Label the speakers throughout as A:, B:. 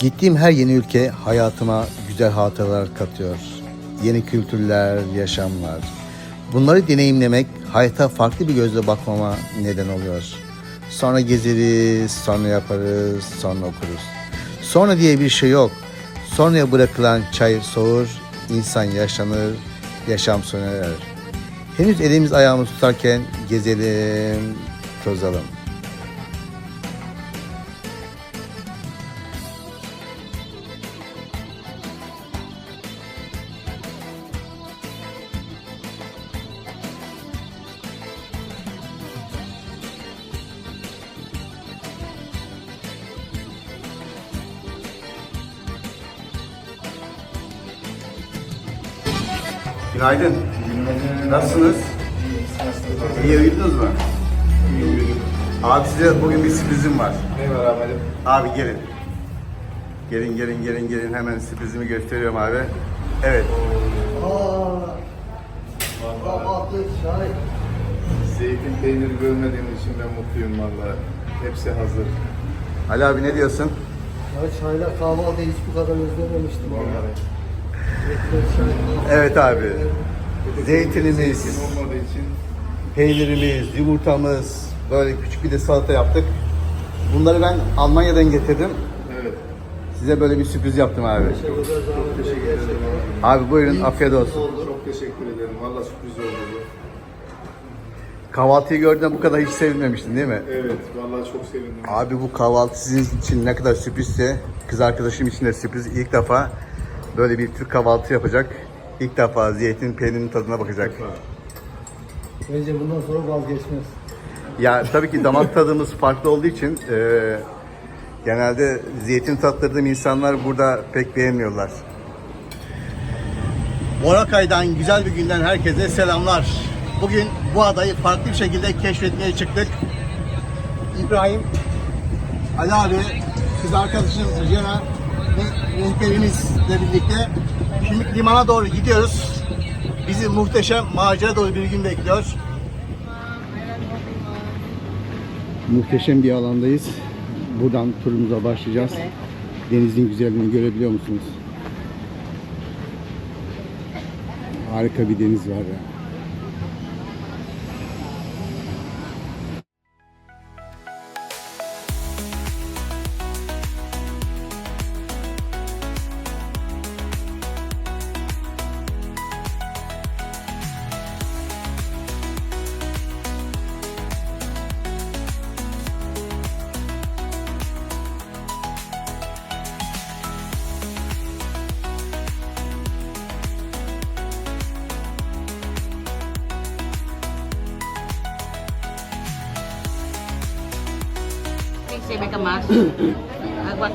A: Gittiğim her yeni ülke hayatıma güzel hatıralar katıyor. Yeni kültürler, yaşamlar. Bunları deneyimlemek hayata farklı bir gözle bakmama neden oluyor. Sonra gezeriz, sonra yaparız, sonra okuruz. Sonra diye bir şey yok. Sonraya bırakılan çay soğur, insan yaşlanır, yaşam sona erer. Henüz elimiz ayağımız tutarken gezelim, tozalım. Günaydın. Nasılsınız? İyi uyudunuz mu? Abi size bugün bir sürprizim var.
B: Ne var Ahmet'im?
A: Abi gelin. Gelin gelin gelin gelin hemen sürprizimi gösteriyorum abi. Evet.
B: Zeytin peyniri görmediğim için ben mutluyum valla. Hepsi hazır.
A: Ali abi ne diyorsun?
C: Ya çayla kahvaltı hiç bu kadar özlememiştim ya.
A: Evet abi. Zeytinimiz, peynirimiz, yumurtamız, böyle küçük bir de salata yaptık. Bunları ben Almanya'dan getirdim.
B: evet.
A: Size böyle bir sürpriz yaptım abi.
B: Çok teşekkür ederim abi.
A: Abi buyurun afiyet olsun.
B: Çok teşekkür ederim. Valla sürpriz oldu bu.
A: Kahvaltıyı gördüğümde bu kadar hiç sevinmemiştin değil mi?
B: Evet. Valla çok sevindim.
A: Abi bu kahvaltı sizin için ne kadar sürprizse kız arkadaşım için de sürpriz. İlk defa böyle bir Türk kahvaltı yapacak. İlk defa zeytin peynirinin tadına bakacak.
C: Bence bundan sonra vazgeçmez.
A: Ya tabii ki damak tadımız farklı olduğu için e, genelde zeytin tattırdığım insanlar burada pek beğenmiyorlar. Boracay'dan güzel bir günden herkese selamlar. Bugün bu adayı farklı bir şekilde keşfetmeye çıktık. İbrahim, Ali abi, kız arkadaşım Jena rehberimizle birlikte şimdi limana doğru gidiyoruz. Bizi muhteşem macera dolu bir gün bekliyor. Muhteşem bir alandayız. Buradan turumuza başlayacağız. Denizin güzelliğini görebiliyor musunuz? Harika bir deniz var ya.
D: Sabi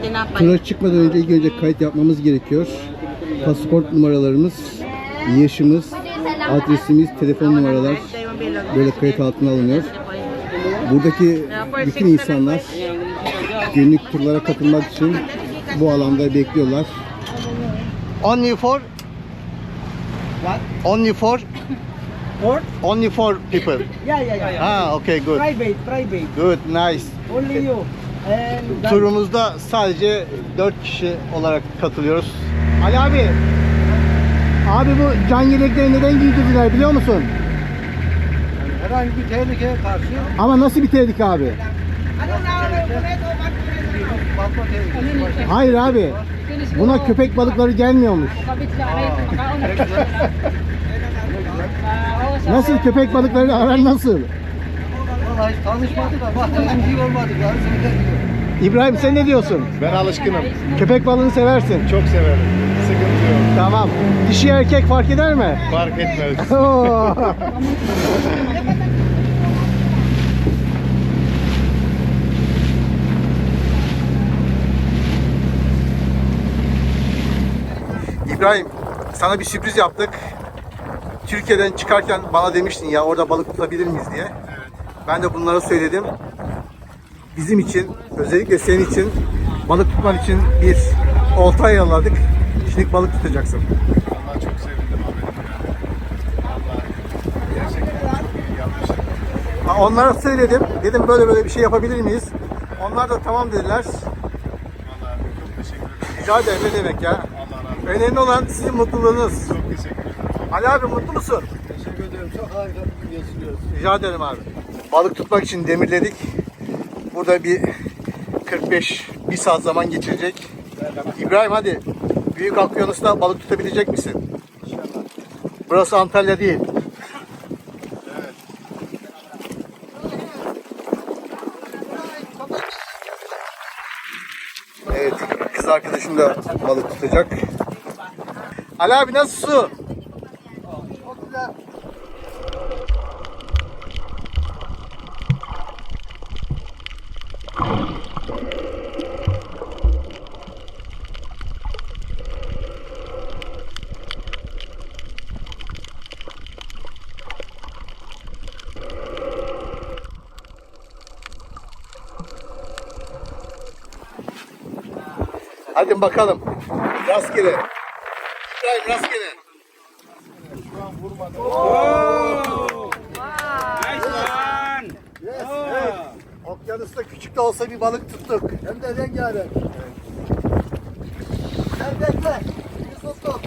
D: tinapay.
A: Tura çıkmadan önce ilk önce kayıt yapmamız gerekiyor. Pasaport numaralarımız, yaşımız, adresimiz, telefon numaralar böyle kayıt altına alınıyor. Buradaki bütün insanlar günlük turlara katılmak için bu alanda bekliyorlar. Only for
C: What?
A: only for
C: Or?
A: only for people.
C: Yeah, yeah, yeah.
A: Ha, okay, good.
C: Private, private.
A: Good, nice.
C: Only you. That-
A: Turumuzda sadece 4 kişi olarak katılıyoruz. Ali abi. Abi bu can yelekleri neden giydirdiler biliyor musun?
C: herhangi bir tehlikeye karşı
A: Ama nasıl bir tehlike abi? Hayır abi. Buna köpek balıkları gelmiyormuş. Nasıl köpek balıkları aran nasıl?
C: Vallahi hiç tanışmadık da baktım bir şey olmadı. Yani seni de diyor.
A: İbrahim sen ne diyorsun?
B: Ben alışkınım.
A: Köpek balığını seversin.
B: Çok severim. Sıkıntı yok.
A: Tamam. Dişi erkek fark eder mi?
B: Fark etmez.
A: Oo. İbrahim, sana bir sürpriz yaptık. Türkiye'den çıkarken bana demiştin ya orada balık tutabilir miyiz diye. Ben de bunlara söyledim. Bizim için, özellikle senin için balık tutman için bir olta ayarladık. Şimdi balık tutacaksın.
B: Valla çok sevindim Ahmet'im ya. Valla gerçekten çok iyi yapmışsın.
A: Ha, Onlara söyledim. Dedim böyle böyle bir şey yapabilir miyiz? Onlar da tamam dediler.
B: Valla çok teşekkür ederim.
A: Rica ederim ne demek ya.
B: Allah razı olsun.
A: Önemli olan sizin mutluluğunuz.
B: Çok teşekkür ederim.
A: Ali abi mutlu musun?
C: Teşekkür ederim. Çok harika bir gün geçiriyoruz.
A: Rica ederim abi. Balık tutmak için demirledik. Burada bir 45 bir saat zaman geçirecek. İbrahim hadi. Büyük Okyanus'ta balık tutabilecek misin? Burası Antalya değil. Evet, kız arkadaşım da balık tutacak. Ali abi nasıl su? Hadi bakalım. Rastgele. İbrahim rastgele. Evet. Okyanusta küçük de olsa bir balık tuttuk.
C: Hem de rengarenk. Sen bekle. Biz tuttuk.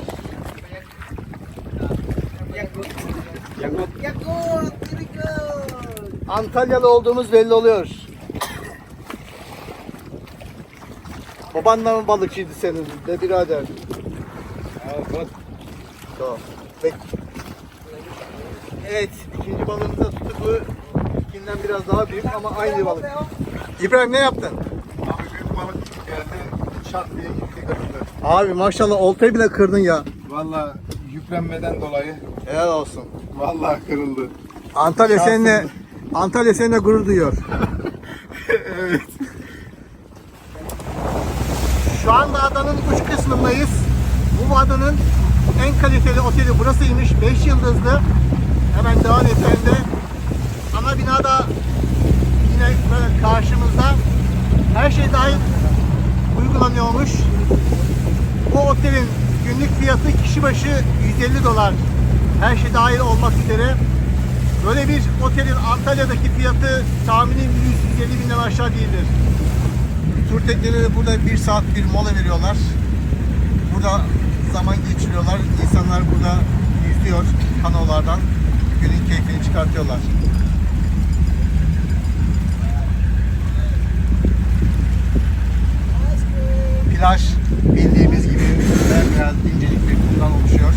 A: Antalyalı olduğumuz belli oluyor. Baban da mı balıkçıydı senin de birader? Tamam. Peki. Evet, ikinci balığımızı da tuttuk. Bu ilkinden biraz daha büyük ama aynı balık. İbrahim ne yaptın?
B: Abi büyük balık geldi. Şart diye gitti kırıldı.
A: Abi maşallah oltayı bile kırdın ya.
B: Valla yüklenmeden dolayı
A: Helal olsun.
B: vallahi kırıldı.
A: Antalya seninle Antalya seninle gurur duyuyor.
B: evet.
A: Şu anda adanın uç kısmındayız. Bu adanın en kaliteli oteli burasıymış. 5 yıldızlı. Hemen devam etlerinde. Ana binada yine böyle karşımızda. Her şey dahil uygulanıyormuş. Bu otelin günlük fiyatı kişi başı 150 dolar. Her şey dahil olmak üzere. Böyle bir otelin Antalya'daki fiyatı tahminim 100-150 binden aşağı değildir. Tur tekneleri burada bir saat bir mola veriyorlar. Burada zaman geçiriyorlar. İnsanlar burada yüzüyor kanolardan. Günün keyfini çıkartıyorlar. Plaj bildiğimiz gibi biraz incecik bir kumdan oluşuyor.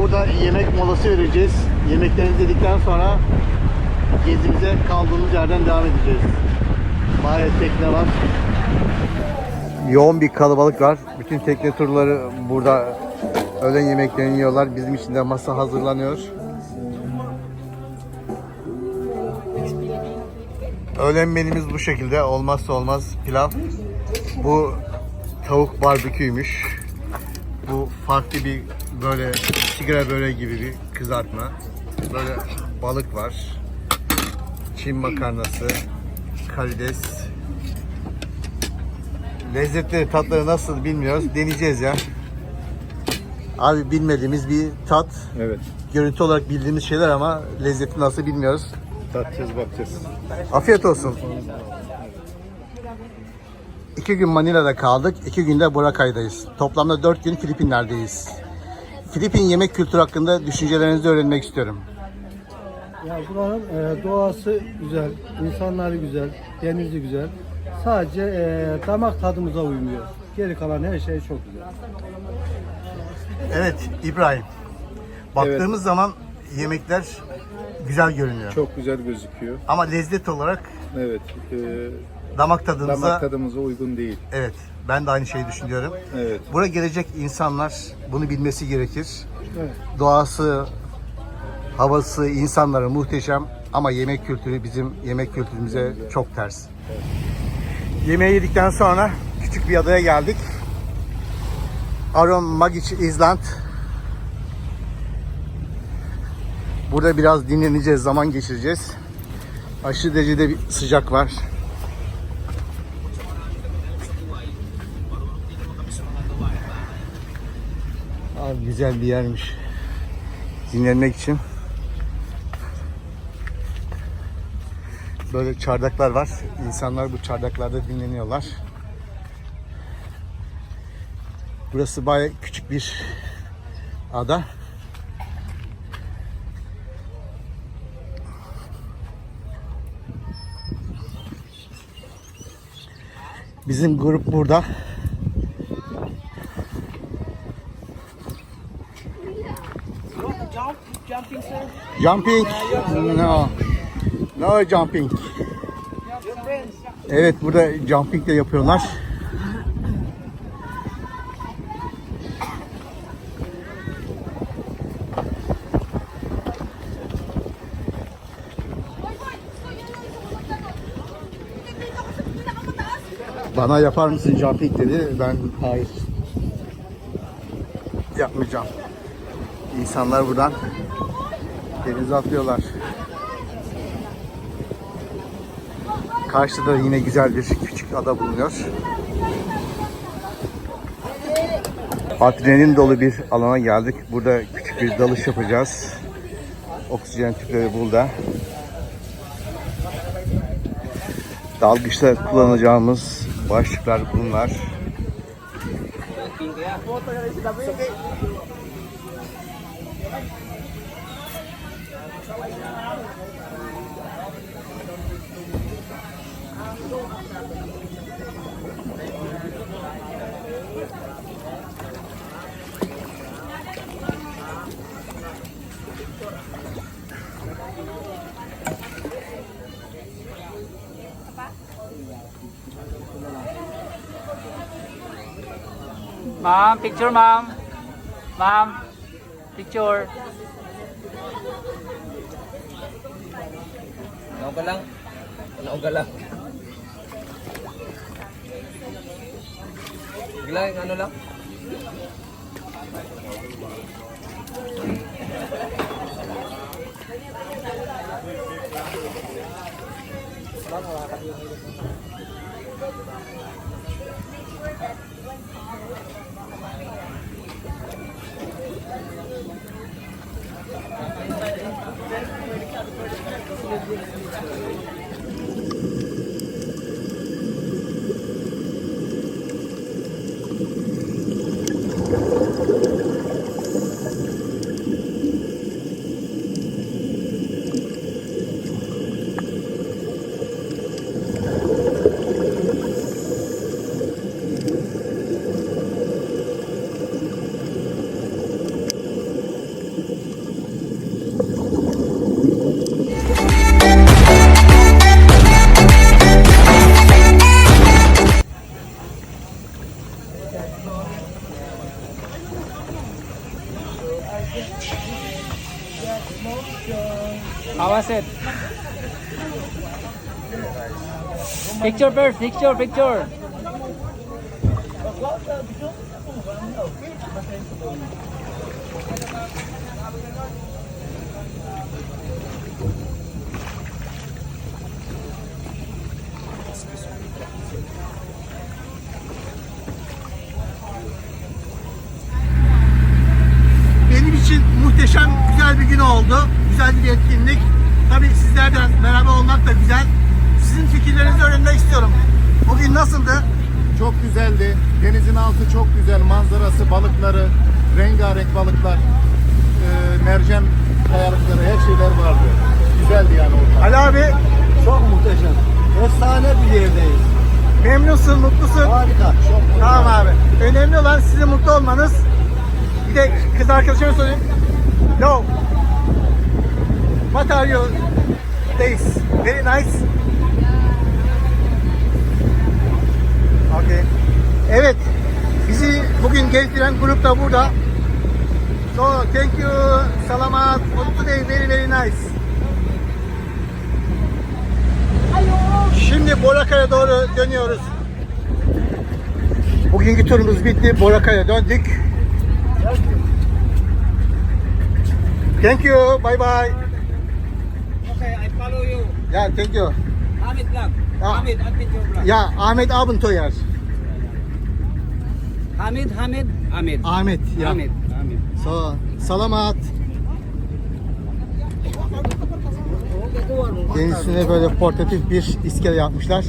A: Burada yemek molası vereceğiz. Yemeklerimizi yedikten sonra gezimize kaldığımız yerden devam edeceğiz. Bayağı tekne var. Yoğun bir kalabalık var. Bütün tekne turları burada öğlen yemeklerini yiyorlar. Bizim için de masa hazırlanıyor. Öğlen menümüz bu şekilde. Olmazsa olmaz pilav. Bu tavuk barbeküymüş. Bu farklı bir böyle sigara böreği gibi bir kızartma. Böyle balık var. Çin makarnası, karides. Lezzetleri, tatları nasıl bilmiyoruz. Deneyeceğiz ya. Abi bilmediğimiz bir tat.
B: Evet.
A: Görüntü olarak bildiğimiz şeyler ama lezzeti nasıl bilmiyoruz.
B: Tatacağız bakacağız.
A: Afiyet olsun. İki gün Manila'da kaldık. iki günde Boracay'dayız. Toplamda dört gün Filipinler'deyiz. Filipin yemek kültürü hakkında düşüncelerinizi öğrenmek istiyorum.
C: Ya buranın e, doğası güzel, insanları güzel, denizi güzel. Sadece e, damak tadımıza uymuyor. Geri kalan her şey çok güzel.
A: Evet İbrahim. Baktığımız zaman yemekler güzel görünüyor.
B: Çok güzel gözüküyor.
A: Ama lezzet olarak
B: Evet. E,
A: damak tadımıza
B: damak tadımıza uygun değil.
A: evet ben de aynı şeyi düşünüyorum.
B: Evet.
A: Buraya gelecek insanlar bunu bilmesi gerekir.
C: Evet.
A: Doğası, havası, insanları muhteşem ama yemek kültürü bizim yemek kültürümüze çok ters. Yemeği yedikten sonra küçük bir adaya geldik. Aron Magic Island. Burada biraz dinleneceğiz, zaman geçireceğiz. Aşırı derecede bir sıcak var. Abi güzel bir yermiş. Dinlenmek için. Böyle çardaklar var. İnsanlar bu çardaklarda dinleniyorlar. Burası baya küçük bir ada. Bizim grup burada. Jumping? No. No jumping. Evet burada jumping de yapıyorlar. Bana yapar mısın jumping dedi. Ben hayır. Yapmayacağım. İnsanlar buradan denize atlıyorlar. Karşıda yine güzel bir küçük ada bulunuyor. Adrenalin dolu bir alana geldik. Burada küçük bir dalış yapacağız. Oksijen tüpleri burada. Dalgıçta kullanacağımız başlıklar bunlar.
E: Ma'am, picture ma'am. Ma'am, picture.
F: Ano ka lang? Ano ka lang? Bigla ano lang?
E: How was it? Picture first, picture, picture.
A: İçin muhteşem güzel bir gün oldu. Güzel bir etkinlik. Tabii sizlerle beraber olmak da güzel. Sizin fikirlerinizi öğrenmek istiyorum. Bugün nasıldı?
B: Çok güzeldi. Denizin altı çok güzel. Manzarası, balıkları, rengarenk balıklar, e, mercan kayalıkları, her şeyler vardı. Güzeldi yani ortam.
A: Ali abi
C: Çok muhteşem. Efsane bir yerdeyiz.
A: memnunsun, mutlusun.
C: Harika. Çok
A: Tamam abi. Önemli olan sizin mutlu olmanız. Bir de kız arkadaşıma sorayım. No. What are your days? Very nice. Okay. Evet. Bizi bugün gezdiren grup da burada. So thank you. Salamat. For today very very nice. Şimdi Boraka'ya doğru dönüyoruz. Bugünkü turumuz bitti. Boraka'ya döndük. Thank you. Bye bye.
F: Okay, I follow you.
A: Yeah, thank you.
F: Hamid vlog.
A: Ah.
F: Hamid, adventure vlog.
A: Ya Ahmet Abuntoyer.
F: Hamid, Hamid, Hamid.
A: Ahmet. Ya.
F: Hamid, Hamid.
A: So, salamat. Deniz üstüne böyle portatif bir iskele yapmışlar.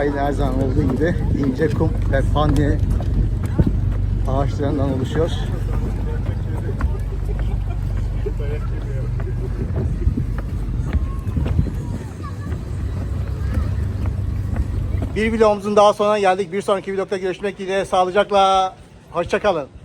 A: Sahil her zaman olduğu gibi ince kum ve palmiye ağaçlarından oluşuyor. Bir vlogumuzun daha sonuna geldik. Bir sonraki vlogda görüşmek dileğiyle. Sağlıcakla. Hoşçakalın.